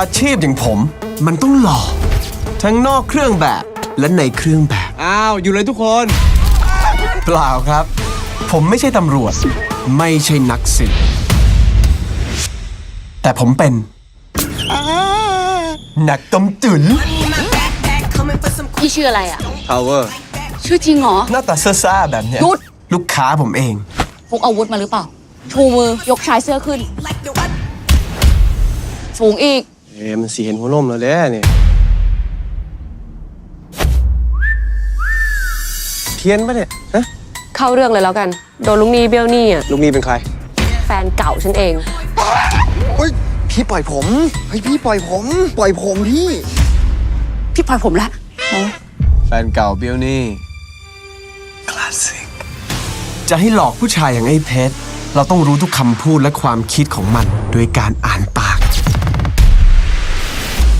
อาชีพอย่างผม มันต้องหล่อทั้งนอกเครื่องแบบและในเครื่องแบบ อ้าว อยู่เลยทุกคน เปล่าครับ ผมไม่ใช่ตำรวจ ไม่ใช่นักสืบแต่ผมเป็น นักต้มจุ๋นพี่ชื่ออะไรอะ power ชื่อจริงเหรอ หน้าตาซ่าๆแบบเนี้ยหยุด ลูกค้าผมเอง พกอาวุธมาหรือเปล่า ชูมือยกชายเสื้อขึ้น สูงอีก เอ้มันสีเห็นหัวนมแล้วเด้เนี่ยเทียนปะเนี่ยฮะเข้าเรื่องเลยแล้วกัน โดนลุงนี้เบี้ยวหนี่อะ ลูกมีเป็นใคร แฟนเก่าฉันเอง เฮ้ยพี่ปล่อยผม เฮ้ยพี่ปล่อยผม ปล่อยผมพี่ พี่ปล่อยผมละ แฟนเก่าเบี้ยวนี่ จะให้หลอกผู้ชายอย่างไอ้เพชร เราต้องรู้ทุกคำพูดและความคิดของมัน โดยการอ่านปาก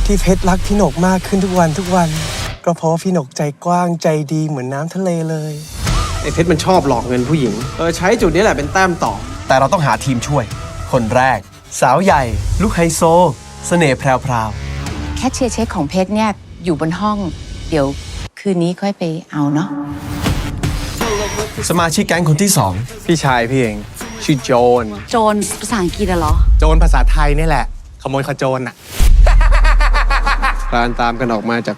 ที่เพชรรักพี่หนกมากขึ้นทุกวันทุกวัน ก็เพราะว่าพี่หนกใจกว้างใจดีเหมือนน้ำทะเลเลยไอ้เพชรมันชอบหลอกเงินผู้หญิงเออใช้จุดนี้แหละเป็นแต้มต่อ แต่เราต้องหาทีมช่วย คนแรก สาวใหญ่ ลูกไฮโซเสน่ห์แพรวแคชเชียร์เช็คของเพชรเนี่ยอยู่บนห้อง เดี๋ยวคืนนี้ค่อยไปเอาเนาะๆสมาชิกแก๊งคนที่สองพี่ชายพี่เองชื่อโจน โจรภาษาอังกฤษอะเหรอ โจรภาษาไทยนี่แหละ ขโมยขโจรน่ะ คลานตามกันออกมาจาก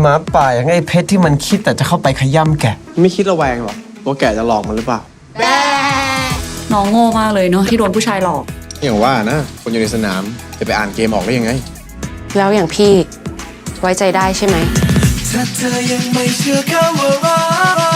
หมาป่าอย่างไอ้เพชรที่มันคิดแต่จะเข้าไปขย่ำแกะ ไม่คิดระแวงหรอกว่าแกจะหลอกมันหรือเปล่า น้องโง่มากเลยเนาะที่โดนผู้ชายหลอก อย่างว่านะ คนอยู่ในสนามจะไปอ่านเกมออกได้ยังไง แล้วอย่างพี่ไว้ใจได้ใช่ไหมเร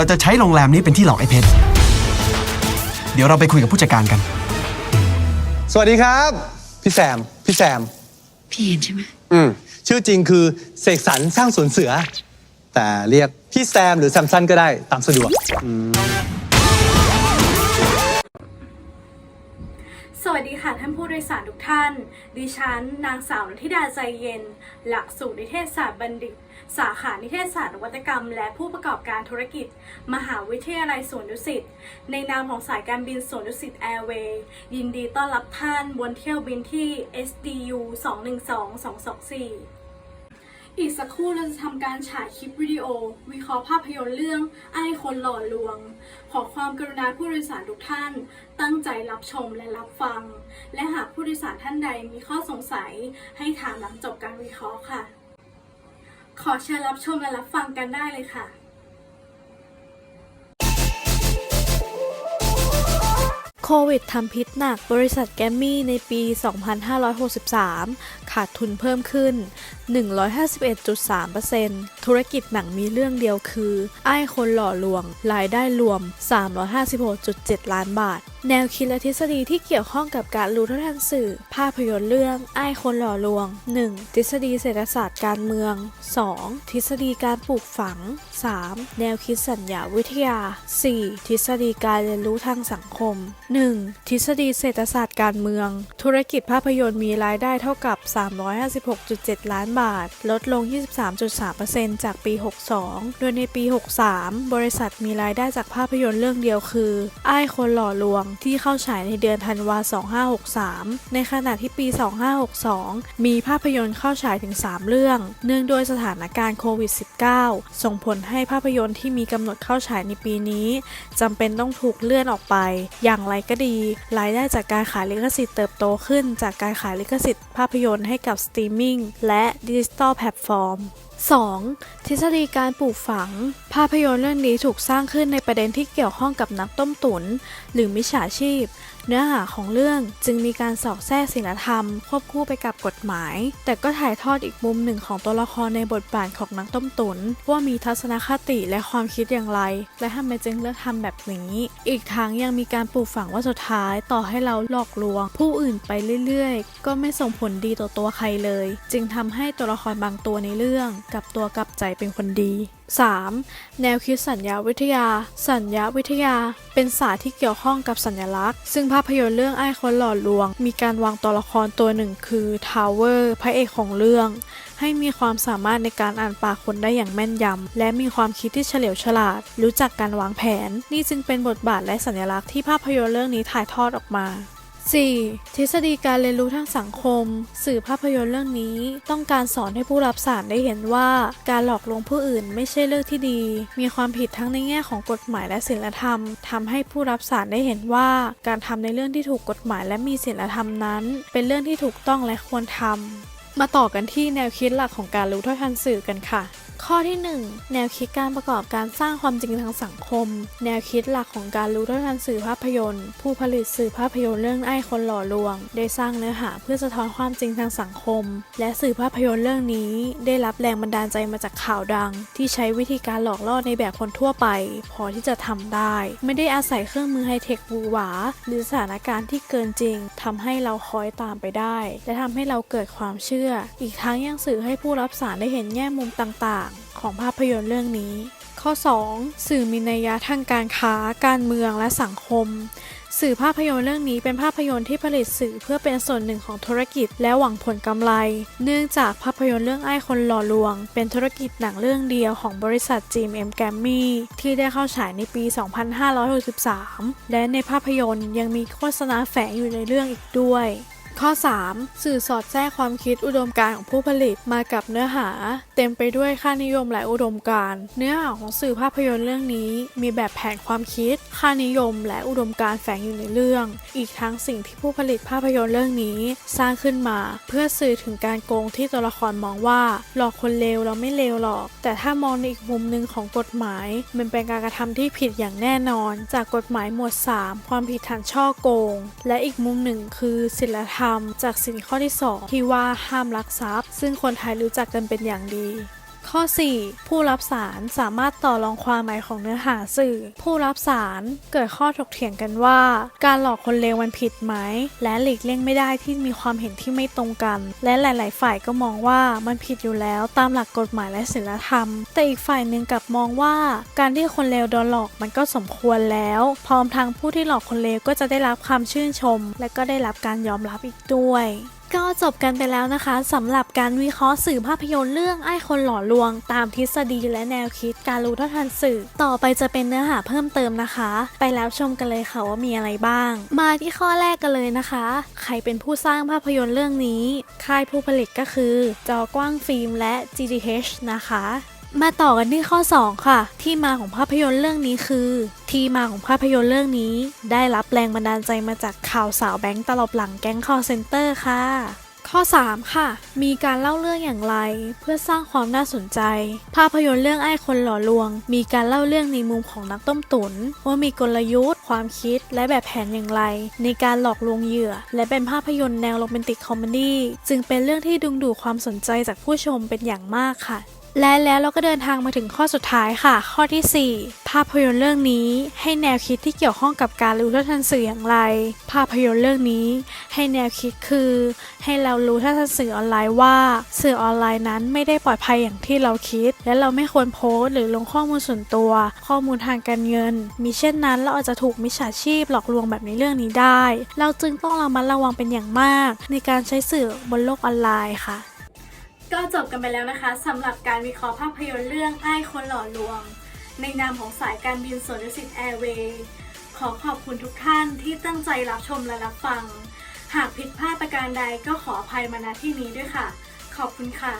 าจะใช้โรงแรมนี้เป็นที่หลอกไอ้เพชร เดี๋ยวเราไปคุยกับผู้จัดการกัน สวัสดีครับ พี่แซม พี่แซม พี่เห็นใช่ไหมอืมชื่อจริงคือเสกสรรสร้างสวนเสือ แต่เรียกพี่แซมหรือแซมสันก็ได้ตามสะดวก สวัสดีค่ะท่านผู้โดยสารทุกท่าน ดิฉัน นางสาวฤทิดาใจเย็น หลักสูตรนิเทศศาสตร์บัณฑิต สาขานิเทศศาสตร์นวัตกรรม และผู้ประกอบการธุรกิจ มหาวิทยาลัยสวนดุสิต ในนามของสายการบินสวนดุสิตแอร์เวย์ ยินดีต้อนรับท่านบนเที่ยวบินที่ SDU 212 224 อีกสักครู่เราจะทำการฉายคลิปวิดีโอ วิเคราะห์ภาพยนตร์เรื่องไอ้คนหล่อลวง ขอความกรุณาผู้โดยสารทุกท่าน ตั้งใจรับชมและรับฟัง และหากผู้โดยสารท่านใดมีข้อสงสัย ให้ถามหลังจบการวิเคราะห์ค่ะ ขอเชิญรับชมและรับฟังกันได้เลยค่ะ โควิดทำพิษหนักบริษัทแกมมี่ในปี 2563 ขาดทุนเพิ่มขึ้น 151.3%ธุรกิจหนังมีเรื่องเดียวคือ ไอ้คนหล่อลวง รายได้รวม 356.7 ล้านบาทแนวคิดและทฤษฎีที่เกี่ยวข้องกับการรู้เท่าทันสื่อ ภาพยนตร์เรื่องไอ้คนหล่อลวง 1. ทฤษฎีเศรษฐศาสตร์การเมือง 2. ทฤษฎีการปลูกฝัง 3. แนวคิดสัญญาวิทยา 4. ทฤษฎีการเรียนรู้ทางสังคม 1. ทฤษฎีเศรษฐศาสตร์การเมือง ธุรกิจภาพยนตร์มีรายได้เท่ากับ 356.7 ล้านบาท ลดลง 23.3%จากปี 62 โดยในปี 63 บริษัทมีรายได้จากภาพยนตร์เรื่องเดียวคือไอ้คนหล่อลวงที่เข้าฉายในเดือนธันวา 2563 ในขณะที่ปี 2562 มีภาพยนตร์เข้าฉายถึง 3 เรื่อง เนื่องด้วยสถานการณ์โควิด -19 ส่งผลให้ภาพยนตร์ที่มีกำหนดเข้าฉายในปีนี้จำเป็นต้องถูกเลื่อนออกไป อย่างไรก็ดี รายได้จากการขายลิขสิทธิ์เติบโตขึ้น จากการขายลิขสิทธิ์ภาพยนตร์ให้กับสตรีมมิ่งและดิจิตอลแพลตฟอร์ม 2. ทฤษฎีการปลูกฝัง ภาพยนตร์เรื่องนี้ถูกสร้างขึ้นในประเด็นที่เกี่ยวข้องกับนักต้มตุนหรือมิจฉาชีพ เนื้อหาของเรื่องจึงมีการสอดแทรกศีลธรรม ควบคู่ไปกับกฎหมาย แต่ก็ถ่ายทอดอีกมุมหนึ่งของตัวละครในบทบาทของนักต้มตุนว่ามีทัศนคติและความคิดอย่างไร และทำไมจึงเลือกทำแบบนี้ อีกทั้งยังมีการปลูกฝังว่าสุดท้ายต่อให้เราหลอกลวง ผู้อื่นไปเรื่อยๆ ก็ไม่ส่งผลดีต่อตัวใครเลย จึงทำให้ตัวละครบางตัวในเรื่องกับตัวกับใจเป็นคนดี 3. แนวคิดสัญญาวิทยา สัญญาวิทยา เป็นศาสตร์ที่เกี่ยวข้องกับสัญลักษณ์ ซึ่งภาพยนตร์เรื่องไอ้คนหล่อลวง มีการวางตัวละครตัวหนึ่งคือทาวเวอร์พระเอกของเรื่อง ให้มีความสามารถในการอ่านปากคนได้อย่างแม่นยำ และมีความคิดที่เฉลียวฉลาด รู้จักการวางแผน นี่จึงเป็นบทบาทและสัญลักษณ์ที่ภาพยนตร์เรื่องนี้ถ่ายทอดออกมา 4. ทฤษฎีการเรียนรู้ทางสังคม สื่อภาพยนตร์เรื่องนี้ ต้องการสอนให้ผู้รับสารได้เห็นว่า การหลอกลวงผู้อื่นไม่ใช่เรื่องที่ดี มีความผิดทั้งในแง่ของกฎหมายและศีลธรรมทำให้ผู้รับสารได้เห็นว่า การทำในเรื่องที่ถูกกฎหมายและมีศีลธรรมนั้น เป็นเรื่องที่ถูกต้องและควรทำมาต่อกันที่แนวคิดหลักของการรู้เท่าทันสื่อกันค่ะ ข้อที่ 1 แนวคิดการประกอบการสร้างความจริงทางสังคม แนวคิดหลักของการรู้เท่าทันสื่อภาพยนตร์ ผู้ผลิตสื่อภาพยนตร์เรื่องไอ้คนหล่อลวง ได้สร้างเนื้อหาเพื่อสะท้อนความจริงทางสังคม และสื่อภาพยนตร์เรื่องนี้ ได้รับแรงบันดาลใจมาจากข่าวดัง ที่ใช้วิธีการหลอกล่อในแบบคนทั่วไป พอที่จะทำได้ ไม่ได้อาศัยเครื่องมือไฮเทคหวือหวา หรือสถานการณ์ที่เกินจริงทำให้เราคอยตามไปได้ และทำให้เราเกิดความเชื่อ อีกทั้งยังสื่อให้ผู้รับสารได้เห็นแง่มุมต่าง ของภาพยนตร์เรื่องนี้ ข้อ 2. สื่อมีนัยยะทางการค้า การเมืองและสังคม สื่อภาพยนตร์เรื่องนี้เป็นภาพยนตร์ที่ผลิตสื่อเพื่อเป็นส่วนหนึ่งของธุรกิจและหวังผลกำไร เนื่องจากภาพยนตร์เรื่องไอ้คนหล่อลวง เป็นธุรกิจหนังเรื่องเดียวของบริษัท GMM g a m m y ที่ได้เข้าฉายในปี 2563 และในภาพยนตร์ยังมีโฆษณาแฝงอยู่ในเรื่องอีกด้วย ข้อ 3. สื่อสอดแทรกความคิดอุดมการณ์ของผู้ผลิตมากับเนื้อหา เต็มไปด้วยค่านิยมและอุดมการณ์เนื้อหาของสื่อภาพยนตร์เรื่องนี้ มีแบบแผนความคิด ค่านิยม และอุดมการณ์แฝงอยู่ในเรื่อง อีกทั้งสิ่งที่ผู้ผลิตภาพยนตร์เรื่องนี้ สร้างขึ้นมา เพื่อสื่อถึงการโกงที่ตัวละครมองว่า หลอกคนเลวเราไม่เลวหรอก แต่ถ้ามองในอีกมุมหนึ่งของกฎหมาย มันเป็นการกระทำที่ผิดอย่างแน่นอน จากกฎหมายหมวด 3 ความผิดฐานช่อโกง และอีกมุมหนึ่งคือศีลธรรมจากสินข้อที่ 2 ที่ว่าห้ามลักทรัพย์ ซึ่งคนไทยรู้จักกันเป็นอย่างดี ข้อ 4. ผู้รับสารสามารถต่อรองความหมายของเนื้อหาสื่อ ผู้รับสารเกิดข้อถกเถียงกันว่า การหลอกคนเลวมันผิดไหม และหลีกเลี่ยงไม่ได้ที่มีความเห็นที่ไม่ตรงกัน และหลาย ๆ ฝ่ายก็มองว่ามันผิดอยู่แล้วตามหลักกฎหมายและศีลธรรม แต่อีกฝ่ายหนึ่งกลับมองว่า การที่คนเลวโดนหลอกมันก็สมควรแล้ว พร้อมทั้งผู้ที่หลอกคนเลวก็จะได้รับคำชื่นชม และก็ได้รับการยอมรับอีกด้วย ก็จบกันไปแล้วนะคะสำหรับการวิเคราะห์สื่อภาพยนตร์เรื่องไอ้คนหล่อลวง ตามทฤษฎีและแนวคิดการรู้เท่าทันสื่อ ต่อไปจะเป็นเนื้อหาเพิ่มเติมนะคะ ไปแล้วชมกันเลยค่ะว่ามีอะไรบ้าง มาที่ข้อแรกกันเลยนะคะ ใครเป็นผู้สร้างภาพยนตร์เรื่องนี้ ค่ายผู้ผลิตก็คือ จอกว้างฟิล์มและ GDH นะคะ มาต่อกันที่ข้อ 2 ค่ะ ที่มาของภาพยนตร์เรื่องนี้คือ ที่มาของภาพยนตร์เรื่องนี้ ได้รับแรงบันดาลใจมาจากข่าวสาวแบงค์ตลบหลังแก๊งคอเซนเตอร์ค่ะ ข้อ 3 ค่ะ มีการเล่าเรื่องอย่างไร เพื่อสร้างความน่าสนใจ ภาพยนตร์เรื่องไอ้คนหล่อลวง มีการเล่าเรื่องในมุมของนักต้มตุนว่ามีกลยุทธ์ ความคิดและแบบแผนอย่างไร ในการหลอกลวงเหยื่อ และเป็นภาพยนตร์แนวโรแมนติกคอมเมดี้จึงเป็นเรื่องที่ดึงดูดความสนใจจากผู้ชมเป็นอย่างมากค่ะ และแล้วเราก็เดินทางมาถึงข้อสุดท้ายค่ะ ข้อทีสี่ 4 ภาพยนตร์เรื่องนี้ให้แนวคิดที่เกี่ยวข้องกับการรู้เท่าทันสื่ออย่างไร ภาพยนตร์เรื่องนี้ ให้แนวคิดคือ ให้เรารู้เท่าทันสื่อออนไลน์ว่า สื่อออนไลน์นั้นไม่ได้ปลอดภัยอย่างที่เราคิด และเราไม่ควรโพสต์หรือลงข้อมูลส่วนตัว ข้อมูลทางการเงินมีเช่นนั้นเราอาจจะถูกมิจฉาชีพหลอกลวงแบบในเรื่องนี้ได้ เราจึงต้องระมัดระวังเป็นอย่างมาก ในการใช้สื่อบนโลกออนไลน์ค่ะ ก็จบกันไปแล้วนะคะสำหรับการวิเคราะห์ภาพยนตร์เรื่องไอ้คนหล่อลวง ในนามของสายการบินสวนดุสิตแอร์เวย์ขอขอบคุณทุกท่านที่ตั้งใจรับชมและรับฟัง หากผิดพลาดประการใดก็ขออภัยมาณที่นี้ด้วยค่ะ ขอบคุณค่ะ